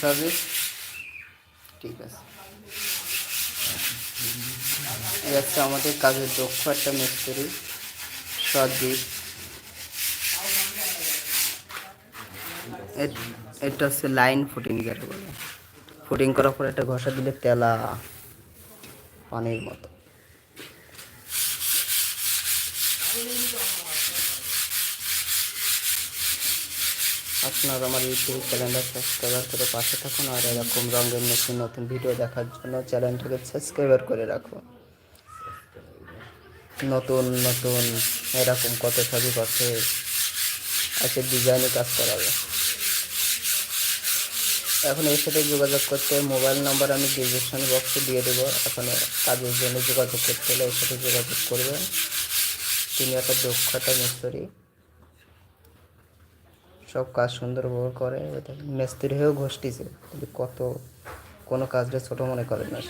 Service ঠিক আছে। এই হচ্ছে আমাদের কাজের দক্ষ একটা মিস্ত্রি সদীপ এ- এটা হচ্ছে লাইন ফুটিং যেটা বলে ফুটিং করার পর একটা ঘষা দিলে তেলা, পানির মতো। আপনার আমার ইউটিউব চ্যানেলটা সাবস্ক্রাইবার করে পাশে থাকুন আর এরকম রঙের নতুন নতুন ভিডিও দেখার জন্য চ্যানেলটাকে সাবস্ক্রাইবার করে রাখুন। নতুন নতুন, এরকম কত ছবি কত আছে ডিজাইনে কাজ করাবে। এখন এর সাথে যোগাযোগ করতে মোবাইল নাম্বার আমি ডিসক্রিপশন বক্সে দিয়ে দেবো। এখন কাজের জন্য যোগাযোগ করতে হলে এর সাথে যোগাযোগ করবেন। তিনি একটা দক্ষতা মিস্ত্রি। সব কাজ সুন্দরভাবে করে মিস্ত্রি হয়েও ঘষটিছে কিন্তু কত, কোনো কাজটা ছোট মনে করে না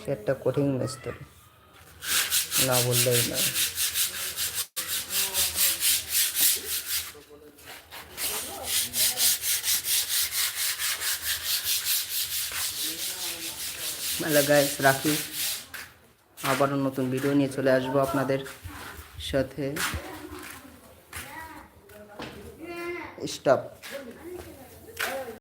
সে। একটা কঠিন মিস্ত্রি, না বললেই না তাহলে গাইস রাখি। আবারও নতুন ভিডিও নিয়ে চলে আসব আপনাদের সাথে। স্টপ